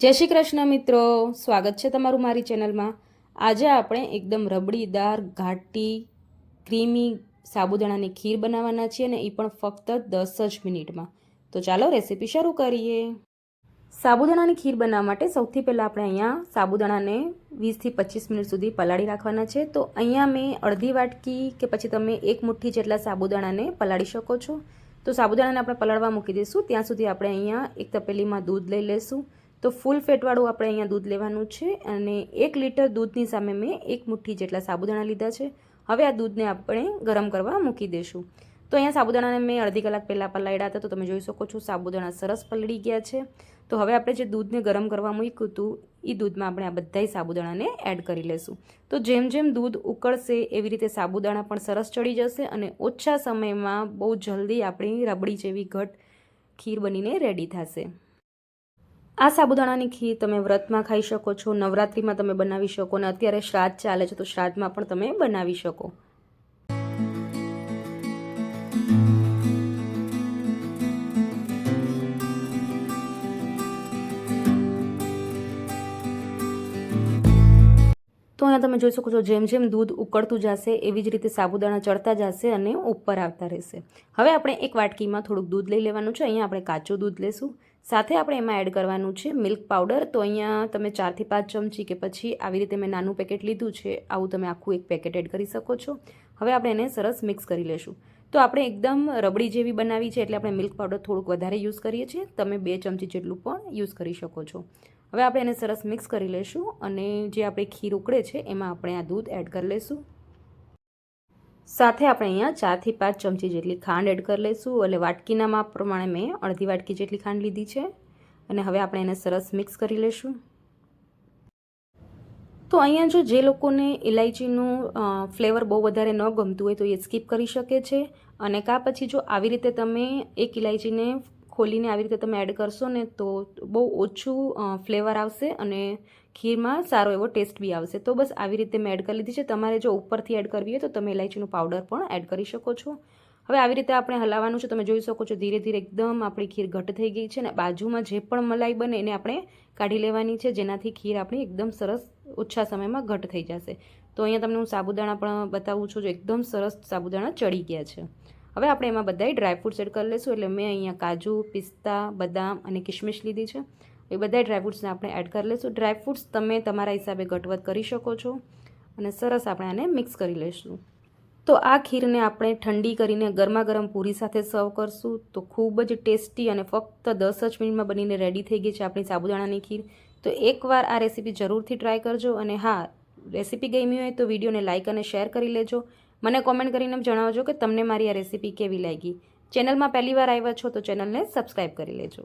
જય શ્રી કૃષ્ણ મિત્રો, સ્વાગત છે તમારું મારી ચેનલમાં. આજે આપણે એકદમ રબડીદાર ઘાટી, ક્રીમી સાબુદાણાની ખીર બનાવવાના છીએ અને એ પણ ફક્ત દસ જ મિનિટમાં. તો ચાલો રેસીપી શરૂ કરીએ. સાબુદાણાની ખીર બનાવવા માટે સૌથી પહેલાં આપણે અહીંયા સાબુદાણાને વીસથી પચીસ મિનિટ સુધી પલાળી રાખવાના છે. તો અહીંયા મેં અડધી વાટકી કે પછી તમે એક મુઠ્ઠી જેટલા સાબુદાણાને પલાળી શકો છો. તો સાબુદાણાને આપણે પલાળવા મૂકી દઈશું. ત્યાં સુધી આપણે અહીંયા એક તપેલીમાં દૂધ લઈ લઈશું તો ફૂલ ફેટવાળું આપણે અહીંયા દૂધ લેવાનું છે અને એક લીટર દૂધની સામે મેં એક મુઠ્ઠી જેટલા સાબુદાણા લીધા છે. હવે આ દૂધને આપણે ગરમ કરવા મૂકી દઈશું તો અહીંયા સાબુદાણાને મેં અડધી કલાક પહેલાં પલાળ્યા હતા, તો તમે જોઈ શકો છો સાબુદાણા સરસ પલળી ગયા છે. તો હવે આપણે જે દૂધને ગરમ કરવા મૂક્યું હતું એ દૂધમાં આપણે આ બધાય સાબુદાણાને એડ કરી લેશું. તો જેમ જેમ દૂધ ઉકળશે, એવી રીતે સાબુદાણા પણ સરસ ચડી જશે અને ઓછા સમયમાં બહુ જલ્દી આપણી રબડી જેવી ઘટ ખીર બનીને રેડી થશે. આ સાબુદાણાની ખીર તમે વ્રતમાં ખાઈ શકો છો, નવરાત્રિમાં તમે બનાવી શકો અને અત્યારે શ્રાદ્ધ ચાલે છે તો શ્રાદ્ધમાં પણ તમે બનાવી શકો. તો અહીંયા તમે જોઈ શકો છો, જેમ જેમ દૂધ ઉકળતું જશે, એવી જ રીતે સાબુદાણા ચડતા જશે અને ઉપર આવતા રહેશે. હવે આપણે એક વાટકીમાં થોડુંક દૂધ લઈ લેવાનું છે. અહીંયા આપણે કાચું દૂધ લેશું. સાથે આપણે એમાં એડ કરવાનું છે મિલ્ક પાવડર. તો અહીંયા તમે ચારથી પાંચ ચમચી કે પછી આવી રીતે મેં નાનું પેકેટ લીધું છે, આવું તમે આખું એક પેકેટ એડ કરી શકો છો. હવે આપણે એને સરસ મિક્સ કરી લેશું. તો આપણે એકદમ રબડી જેવી બનાવી છે, એટલે આપણે મિલ્ક પાવડર થોડુંક વધારે યુઝ કરીએ છીએ. તમે બે ચમચી જેટલું પણ યુઝ કરી શકો છો. હવે આપણે એને સરસ મિક્સ કરી લઈશું અને જે આપણે ખીર ઉકળે છે, એમાં આપણે આ દૂધ એડ કરી લઈશું. સાથે આપણે અહીંયા ચારથી પાંચ ચમચી જેટલી ખાંડ એડ કરી લઈશું. એટલે વાટકીના માપ પ્રમાણે મેં અડધી વાટકી જેટલી ખાંડ લીધી છે. અને હવે આપણે એને સરસ મિક્સ કરી લઈશું. તો અહીંયા જો જે લોકોને ઇલાયચીનું ફ્લેવર બહુ વધારે ન ગમતું હોય તો એ સ્કીપ કરી શકે છે. અને કાં પછી જો આવી રીતે તમે એક ઇલાયચીને ખોલીને આવી રીતે તમે એડ કરશો ને તો બહુ ઓછું ફ્લેવર આવશે અને ખીરમાં સારો એવો ટેસ્ટ બી આવશે. તો બસ આવી રીતે મેં એડ કરી લીધી છે. તમારે જો ઉપરથી એડ કરવી હોય તો તમે ઇલાયચીનું પાવડર પણ એડ કરી શકો છો. હવે આવી રીતે આપણે હલાવવાનું છે. તમે જોઈ શકો છો ધીરે ધીરે એકદમ આપણી ખીર ઘટ થઈ ગઈ છે અને બાજુમાં જે પણ મલાઈ બને એને આપણે કાઢી લેવાની છે. જેનાથી ખીર આપણી એકદમ સરસ ઓછા સમયમાં ઘટ થઈ જશે. તો અહીંયા તમને હું સાબુદાણા પણ બતાવું છું, જો એકદમ સરસ સાબુદાણા ચડી ગયા છે. હવે આપણે એમાં બધાય ડ્રાયફ્રૂટ્સ એડ કરી લઈશું. એટલે મેં અહીંયા કાજુ, પિસ્તા, બદામ અને કિશમિશ લીધી છે. એ બધા ડ્રાયફ્રૂટ્સને આપણે એડ કરી લઈશું. ડ્રાયફ્રૂટ્સ તમે તમારા હિસાબે ઘટવત કરી શકો છો અને સરસ આપણે આને મિક્સ કરી લઈશું. તો આ ખીરને આપણે ઠંડી કરીને ગરમા ગરમ પૂરી સાથે સર્વ કરશું. તો ખૂબ જ ટેસ્ટી અને ફક્ત દસ જ મિનિટમાં બનીને રેડી થઈ ગઈ છે આપણી સાબુદાણાની ખીર. તો એકવાર આ રેસીપી જરૂરથી ટ્રાય કરજો. અને હા રેસીપી ગમી હોય તો વિડીયોને લાઇક અને શેર કરી લેજો. મને કોમેન્ટ કરીને જણાવજો કે તમને મારી આ રેસીપી કેવી લાગી. ચેનલમાં પહેલી વાર આવ્યા છો તો ચેનલને સબસ્ક્રાઈબ કરી લેજો.